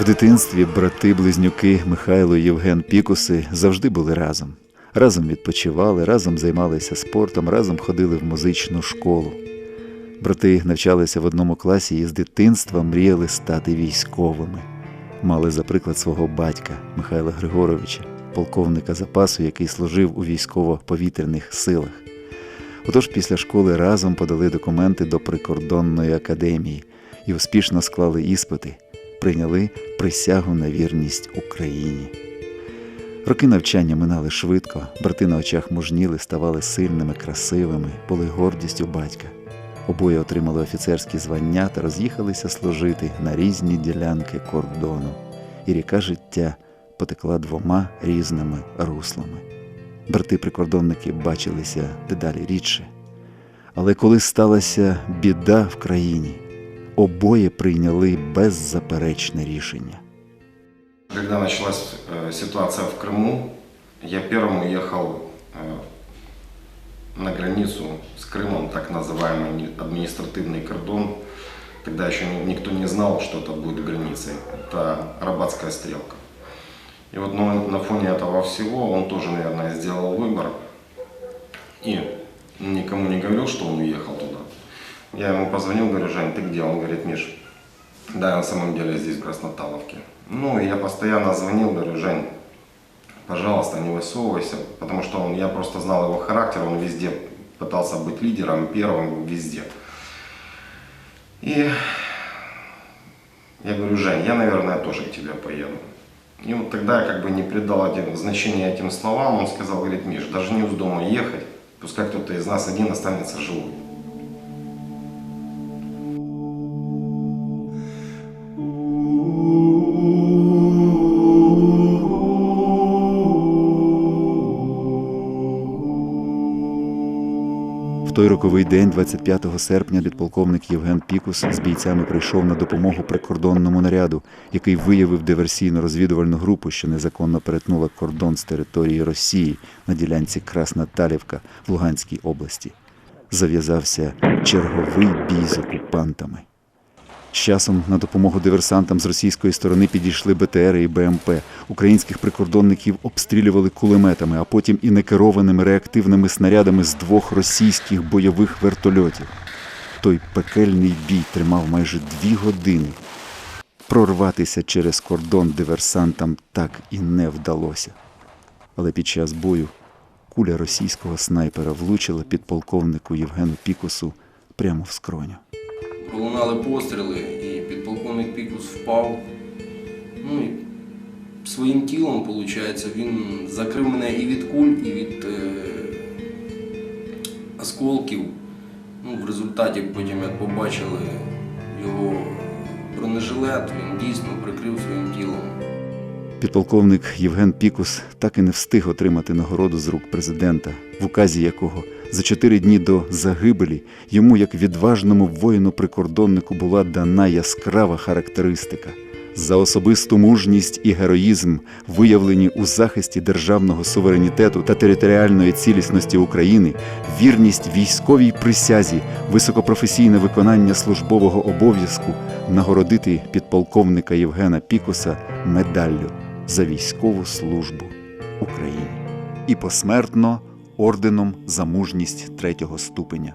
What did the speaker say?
В дитинстві брати-близнюки Михайло і Євген Пікуси завжди були разом. Разом відпочивали, разом займалися спортом, разом ходили в музичну школу. Брати навчалися в одному класі і з дитинства мріяли стати військовими. Мали за приклад свого батька Михайла Григоровича, полковника запасу, який служив у військово-повітряних силах. Отож після школи разом подали документи до прикордонної академії і успішно склали іспити, прийняли присягу на вірність Україні. Роки навчання минали швидко, брати на очах мужніли, ставали сильними, красивими, були гордістю батька. Обоє отримали офіцерські звання та роз'їхалися служити на різні ділянки кордону, і ріка життя потекла двома різними руслами. Брати-прикордонники бачилися дедалі рідше. Але коли сталася біда в країні, обоє прийняли беззаперечне рішення. Когда началась э, ситуация в Крыму, я первым уехал э, на границу с Крымом, так называемый не- административный кордон. Тогда еще ни- никто не знал, что это будет границей. Это Рабатская стрелка. И вот на, на фоне этого всего он тоже, наверное, сделал выбор. И никому не говорил, что он уехал туда. Я ему позвонил, говорю, Жень, ты где? Он говорит, Миш, да, я на самом деле здесь, в Красноталовке. Ну, и я постоянно звонил, говорю, Жень, пожалуйста, не высовывайся, потому что он, я просто знал его характер, он везде пытался быть лидером, первым везде. И я говорю, Жень, я, наверное, тоже к тебе поеду. И вот тогда я как бы не придал значения этим словам, он сказал, говорит, Миш, даже не вздумай ехать, пускай кто-то из нас один останется живой. Той роковий день, 25 серпня, підполковник Євген Пікус з бійцями прийшов на допомогу прикордонному наряду, який виявив диверсійно-розвідувальну групу, що незаконно перетнула кордон з території Росії на ділянці Красноталівка в Луганській області. Зав'язався черговий бій з окупантами. З часом на допомогу диверсантам з російської сторони підійшли БТР і БМП. Українських прикордонників обстрілювали кулеметами, а потім і некерованими реактивними снарядами з двох російських бойових вертольотів. Той пекельний бій тримав майже дві години. Прорватися через кордон диверсантам так і не вдалося. Але під час бою куля російського снайпера влучила підполковнику Євгену Пікусу прямо в скроню. Пролунали постріли, і підполковник Пікус впав. Ну і своїм тілом, виходить, він закрив мене і від куль, і від е, осколків. Ну, в результаті потім, як побачили його бронежилет, він дійсно прикрив своїм тілом. Підполковник Євген Пікус так і не встиг отримати нагороду з рук президента, в указі якого за чотири дні до загибелі йому, як відважному воїну-прикордоннику, була дана яскрава характеристика. За особисту мужність і героїзм, виявлені у захисті державного суверенітету та територіальної цілісності України, вірність військовій присязі, високопрофесійне виконання службового обов'язку, нагородити підполковника Євгена Пікуса медаллю за військову службу Україні. І посмертно орденом за мужність третього ступеня